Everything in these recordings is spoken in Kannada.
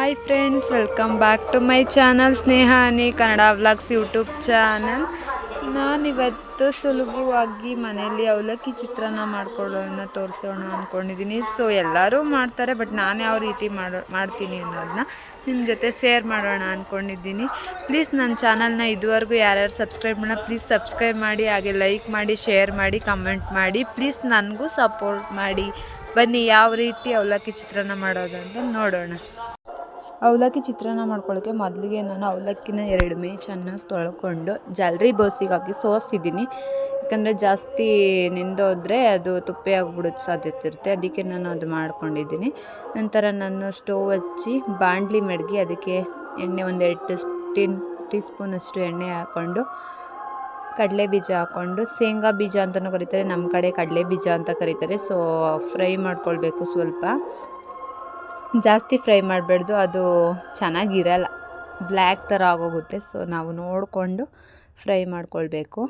Hi friends, welcome back to my channel Snehani Kannada vlogs YouTube channel. ನಾನಿವತ್ತು ಸುಲಭವಾಗಿ ಮನೆಯಲ್ಲಿ ಅವಲಕ್ಕಿ ಚಿತ್ರಾನ್ನ ಮಾಡ್ಕೊಳ್ಳೋಣ ತೋರಿಸೋಣ ಅಂದ್ಕೊಂಡಿದ್ದೀನಿ ಸೊ ಎಲ್ಲರೂ ಮಾಡ್ತಾರೆ ಬಟ್ ನಾನು ಯಾವ ರೀತಿ ಮಾಡೋ, ಮಾಡ್ತೀನಿ ಅನ್ನೋದನ್ನ ನಿಮ್ಮ ಜೊತೆ ಶೇರ್ ಮಾಡೋಣ ಅಂದ್ಕೊಂಡಿದ್ದೀನಿ ಪ್ಲೀಸ್ ನನ್ನ ಚಾನಲ್ನ ಇದುವರೆಗೂ ಯಾರ್ಯಾರು ಸಬ್ಸ್ಕ್ರೈಬ್ ಮಾಡೋಣ ಪ್ಲೀಸ್ ಸಬ್ಸ್ಕ್ರೈಬ್ ಮಾಡಿ, ಹಾಗೆ ಲೈಕ್ ಮಾಡಿ ಶೇರ್ ಮಾಡಿ ಕಮೆಂಟ್ ಮಾಡಿ ಪ್ಲೀಸ್ ನನಗೂ ಸಪೋರ್ಟ್ ಮಾಡಿ. ಬನ್ನಿ, ಯಾವ ರೀತಿ ಅವಲಕ್ಕಿ ಚಿತ್ರಾನ್ನ ಮಾಡೋದು ಅಂತ ನೋಡೋಣ. ಅವಲಕ್ಕಿ ಚಿತ್ರಾನ್ನ ಮಾಡ್ಕೊಳ್ಳೋಕ್ಕೆ ಮೊದಲಿಗೆ ನಾನು ಅವಲಕ್ಕಿನ ಎರಡು ಮೇ ಚೆನ್ನಾಗಿ ತೊಳ್ಕೊಂಡು ಜಾಲ್ರಿ ಬೋಸಿಗಾಕಿ ಸೋಸಿದ್ದೀನಿ. ಯಾಕಂದರೆ ಜಾಸ್ತಿ ನಿಂದೋದ್ರೆ ಅದು ತುಪ್ಪೆ ಆಗ್ಬಿಡೋದು ಸಾಧ್ಯತೆ ಇರುತ್ತೆ. ಅದಕ್ಕೆ ನಾನು ಅದು ಮಾಡ್ಕೊಂಡಿದ್ದೀನಿ. ನಂತರ ನಾನು ಸ್ಟೋವ್ ಹಚ್ಚಿ ಬಾಣಲಿ ಮಡಗಿ ಅದಕ್ಕೆ ಎಣ್ಣೆ ಒಂದೆರಡು ಎರಡು ಟೀನ್ ಟೀ ಸ್ಪೂನಷ್ಟು ಎಣ್ಣೆ ಹಾಕ್ಕೊಂಡು ಕಡಲೆ ಬೀಜ ಹಾಕ್ಕೊಂಡು, ಶೇಂಗಾ ಬೀಜ ಅಂತಲೂ ಕರೀತಾರೆ. ನಮ್ಮ ಕಡೆ ಕಡಲೆ ಬೀಜ ಅಂತ ಕರೀತಾರೆ. ಸೊ, ಫ್ರೈ ಮಾಡ್ಕೊಳ್ಬೇಕು ಸ್ವಲ್ಪ. ಜಾಸ್ತಿ ಫ್ರೈ ಮಾಡಬಾರ್ದು, ಅದು ಚೆನ್ನಾಗಿರಲ್ಲ. ಬ್ಲ್ಯಾಕ್ ಥರ ಆಗೋಗುತ್ತೆ, ಸೊ ನಾವು ನೋಡಿಕೊಂಡು ಫ್ರೈ ಮಾಡ್ಕೊಳ್ಬೇಕು.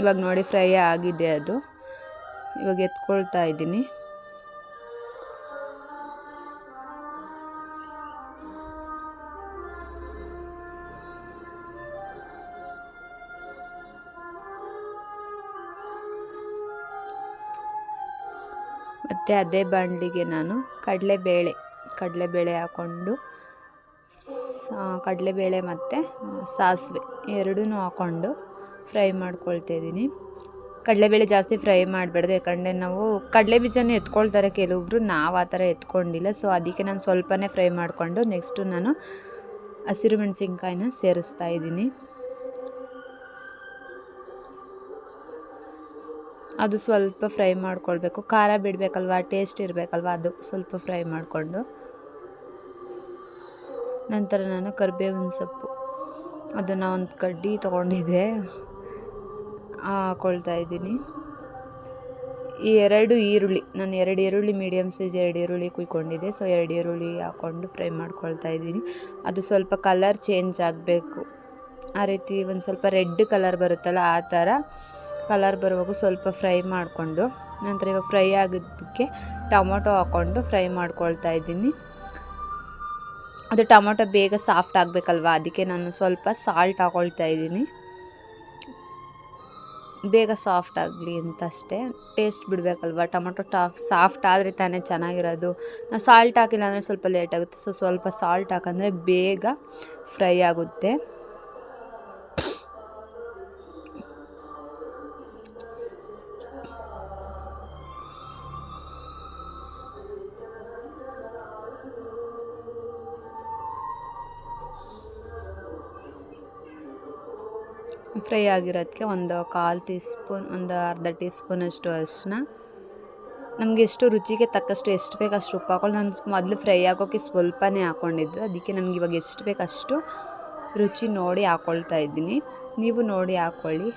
ಇವಾಗ ನೋಡಿ, ಫ್ರೈ ಆಗಿದೆ ಅದು? ಇವಾಗ ಎತ್ಕೊಳ್ತಾ ಇದ್ದೀನಿ. ಮತ್ತು ಅದೇ ಬಾಣಲಿಗೆ ನಾನು ಕಡಲೆಬೇಳೆ ಕಡಲೆಬೇಳೆ ಹಾಕ್ಕೊಂಡು ಕಡಲೆಬೇಳೆ ಮತ್ತು ಸಾಸಿವೆ ಎರಡೂ ಹಾಕ್ಕೊಂಡು ಫ್ರೈ ಮಾಡ್ಕೊಳ್ತಿದ್ದೀನಿ ಕಡಲೆಬೇಳೆ ಜಾಸ್ತಿ ಫ್ರೈ ಮಾಡಬಾರ್ದು, ಯಾಕಂದರೆ ನಾವು ಕಡಲೆ ಬೀಜನೂ ಎತ್ಕೊಳ್ತಾರೆ ಕೆಲವೊಬ್ರು ನಾವು ಆ ಥರ ಎತ್ಕೊಂಡಿಲ್ಲ. ಸೊ ಅದಕ್ಕೆ ನಾನು ಸ್ವಲ್ಪನೇ ಫ್ರೈ ಮಾಡಿಕೊಂಡು ನೆಕ್ಸ್ಟು ನಾನು ಹಸಿರು ಮೆಣಸಿನ್ಕಾಯಿನ ಸೇರಿಸ್ತಾ ಇದ್ದೀನಿ. ಅದು ಸ್ವಲ್ಪ ಫ್ರೈ ಮಾಡ್ಕೊಳ್ಬೇಕು. ಖಾರ ಬಿಡಬೇಕಲ್ವ? ಟೇಸ್ಟ್ ಇರಬೇಕಲ್ವ? ಅದು ಸ್ವಲ್ಪ ಫ್ರೈ ಮಾಡಿಕೊಂಡು. ನಂತರ ನಾನು ಕರಿಬೇವಿನ ಸೊಪ್ಪು. ಅದನ್ನು ಒಂದು ಕಡ್ಡಿ ತೊಗೊಂಡಿದ್ದೆ. ಹಾಕೊಳ್ತಾ ಇದ್ದೀನಿ. ಈ ಎರಡು ಈರುಳ್ಳಿ, ನಾನು ಎರಡು ಈರುಳ್ಳಿ ಮೀಡಿಯಮ್ ಸೈಜ್ ಎರಡು ಈರುಳ್ಳಿ ಕುಯ್ಕೊಂಡಿದ್ದೆ. ಸೊ ಎರಡು ಈರುಳ್ಳಿ ಹಾಕ್ಕೊಂಡು ಫ್ರೈ ಮಾಡ್ಕೊಳ್ತಾ ಇದ್ದೀನಿ. ಅದು ಸ್ವಲ್ಪ ಕಲರ್ ಚೇಂಜ್ ಆಗಬೇಕು. ಆ ರೀತಿ ಒಂದು ಸ್ವಲ್ಪ ರೆಡ್ ಕಲರ್ ಬರುತ್ತಲ್ಲ, ಆ ಥರ ಕಲರ್ ಬರುವಾಗ ಸ್ವಲ್ಪ ಫ್ರೈ ಮಾಡಿಕೊಂಡು, ನಂತರ ಇವಾಗ ಫ್ರೈ ಆಗೋದಕ್ಕೆ ಟೊಮೊಟೊ ಹಾಕ್ಕೊಂಡು ಫ್ರೈ ಮಾಡ್ಕೊಳ್ತಾ ಇದ್ದೀನಿ. ಅದು ಟೊಮೊಟೊ ಬೇಗ ಸಾಫ್ಟ್ ಆಗಬೇಕಲ್ವ? ಅದಕ್ಕೆ ನಾನು ಸ್ವಲ್ಪ ಸಾಲ್ಟ್ ಹಾಕ್ಕೊಳ್ತಾ ಇದ್ದೀನಿ. ಬೇಗ ಸಾಫ್ಟ್ ಆಗಲಿ ಅಂತ ಅಷ್ಟೇ. ಟೇಸ್ಟ್ ಬಿಡಬೇಕಲ್ವ? ಟೊಮೊಟೊ ಟಾಫ್ ಸಾಫ್ಟ್ ಆದರೆ ತಾನೇ ಚೆನ್ನಾಗಿರೋದು. ನಾವು ಸಾಲ್ಟ್ ಹಾಕಿಲ್ಲ ಅಂದರೆ ಸ್ವಲ್ಪ ಲೇಟ್ ಆಗುತ್ತೆ. ಸೊ ಸ್ವಲ್ಪ ಸಾಲ್ಟ್ ಹಾಕಂದರೆ ಬೇಗ ಫ್ರೈ ಆಗುತ್ತೆ. ಫ್ರೈ ಆಗಿರೋದಕ್ಕೆ ಒಂದು ಕಾಲು ಟೀ ಸ್ಪೂನ್ ಒಂದು ಅರ್ಧ ಟೀ ಸ್ಪೂನಷ್ಟು ಅರಿಶಿನ ನಮಗೆ ಎಷ್ಟು ರುಚಿಗೆ ತಕ್ಕಷ್ಟು ಎಷ್ಟು ಬೇಕು ಅಷ್ಟು ಉಪ್ಪು ಹಾಕೊಂಡು ನಾನು ಮೊದಲು ಫ್ರೈ ಆಗೋಕ್ಕೆ ಸ್ವಲ್ಪನೇ ಹಾಕ್ಕೊಂಡಿದ್ದು ಅದಕ್ಕೆ ನನಗೆ ಇವಾಗ ಎಷ್ಟು ಬೇಕು ಅಷ್ಟು ರುಚಿ ನೋಡಿ ಹಾಕ್ಕೊಳ್ತಾ ಇದ್ದೀನಿ. ನೀವು ನೋಡಿ ಹಾಕ್ಕೊಳ್ಳಿ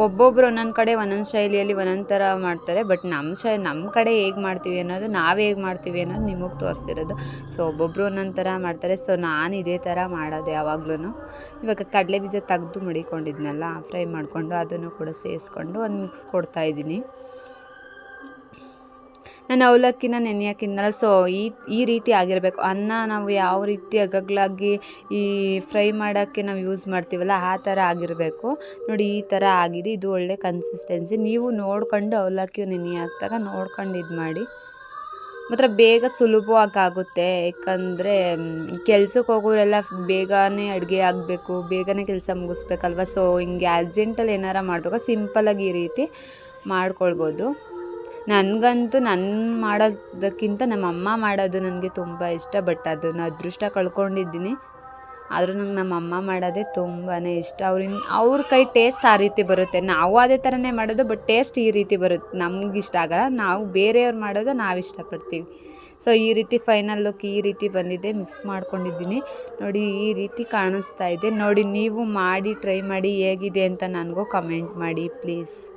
ಒಬ್ಬೊಬ್ಬರು ಒಂದೊಂದು ಕಡೆ ಒಂದೊಂದು ಶೈಲಿಯಲ್ಲಿ ಒಂದೊಂದು ಥರ ಮಾಡ್ತಾರೆ ಬಟ್ ನಮ್ಮ ಶೈ ನಮ್ಮ ಕಡೆ ಹೇಗೆ ಮಾಡ್ತೀವಿ ಅನ್ನೋದು ನಾವು ಹೇಗೆ ಮಾಡ್ತೀವಿ ಅನ್ನೋದು ನಿಮಗೆ ತೋರಿಸಿರೋದು. ಸೊ ಒಬ್ಬೊಬ್ಬರು ಒಂದೊಂದು ಥರ ಮಾಡ್ತಾರೆ. ಸೊ ನಾನು ಇದೇ ಥರ ಮಾಡೋದು ಯಾವಾಗ್ಲೂ ಇವಾಗ ಕಡಲೆ ಬೀಜ ತೆಗೆದು ಮಡಿಕೊಂಡಿದ್ನಲ್ಲ ಫ್ರೈ ಮಾಡಿಕೊಂಡು ಅದನ್ನು ಕೂಡ ಸೇರಿಸ್ಕೊಂಡು ಒಂದು ಮಿಕ್ಸ್ ಕೊಡ್ತಾಯಿದ್ದೀನಿ ನಾನು ಅವಲಕ್ಕಿನ ನೆನೆಯಾಕಿದ್ನಲ್ಲ ಸೊ ಈ ಈ ರೀತಿ ಆಗಿರಬೇಕು. ಅನ್ನ ನಾವು ಯಾವ ರೀತಿ ಅಗಗ್ಲಾಗಿ ಈ ಫ್ರೈ ಮಾಡೋಕ್ಕೆ ನಾವು ಯೂಸ್ ಮಾಡ್ತೀವಲ್ಲ, ಆ ಥರ ಆಗಿರಬೇಕು. ನೋಡಿ, ಈ ಥರ ಆಗಿದೆ. ಇದು ಒಳ್ಳೆ ಕನ್ಸಿಸ್ಟೆನ್ಸಿ ನೀವು ನೋಡ್ಕೊಂಡು ಅವಲಕ್ಕಿ ನೆನೆ ಹಾಕ್ದಾಗ ನೋಡ್ಕೊಂಡು ಇದು ಮಾಡಿ. ಮಾತ್ರ ಬೇಗ ಸುಲಭವಾಗಿ ಆಗುತ್ತೆ ಯಾಕಂದರೆ ಕೆಲ್ಸಕ್ಕೆ ಹೋಗೋರೆಲ್ಲ ಬೇಗನೆ ಅಡುಗೆ ಆಗಬೇಕು, ಬೇಗನೆ ಕೆಲಸ ಮುಗಿಸ್ಬೇಕಲ್ವ? ಸೊ ಹಿಂಗೆ ಅರ್ಜೆಂಟಲ್ಲಿ ಏನಾರ ಮಾಡಬೇಕು ಸಿಂಪಲಾಗಿ ಈ ರೀತಿ ಮಾಡ್ಕೊಳ್ಬೋದು. ನನಗಂತೂ ನನ್ನ ಮಾಡೋದಕ್ಕಿಂತ ನಮ್ಮ ಅಮ್ಮ ಮಾಡೋದು ನನಗೆ ತುಂಬ ಇಷ್ಟ, ಬಟ್ ಅದನ್ನು ಅದೃಷ್ಟ ಕಳ್ಕೊಂಡಿದ್ದೀನಿ. ಆದರೂ ನಂಗೆ ನಮ್ಮ ಅಮ್ಮ ಮಾಡೋದೇ ತುಂಬಾ ಇಷ್ಟ. ಅವ್ರಿನ್, ಅವ್ರ ಕೈ ಟೇಸ್ಟ್ ಆ ರೀತಿ ಬರುತ್ತೆ. ನಾವು ಅದೇ ಥರನೇ ಮಾಡೋದು, ಬಟ್ ಟೇಸ್ಟ್ ಈ ರೀತಿ ಬರುತ್ತೆ. ನಮ್ಗೆ ಇಷ್ಟ ಆಗಲ್ಲ. ನಾವು ಬೇರೆಯವ್ರು ಮಾಡೋದು ನಾವು ಇಷ್ಟಪಡ್ತೀವಿ. ಸೊ, ಈ ರೀತಿ ಫೈನಲ್ ಲುಕ್ ಈ ರೀತಿ ಬಂದಿದೆ. ಮಿಕ್ಸ್ ಮಾಡ್ಕೊಂಡಿದ್ದೀನಿ. ನೋಡಿ, ಈ ರೀತಿ ಕಾಣಿಸ್ತಾ ಇದೆ. ನೋಡಿ, ನೀವು ಮಾಡಿ, ಟ್ರೈ ಮಾಡಿ ಹೇಗಿದೆ ಅಂತ ನನಗೂ ಕಮೆಂಟ್ ಮಾಡಿ, ಪ್ಲೀಸ್.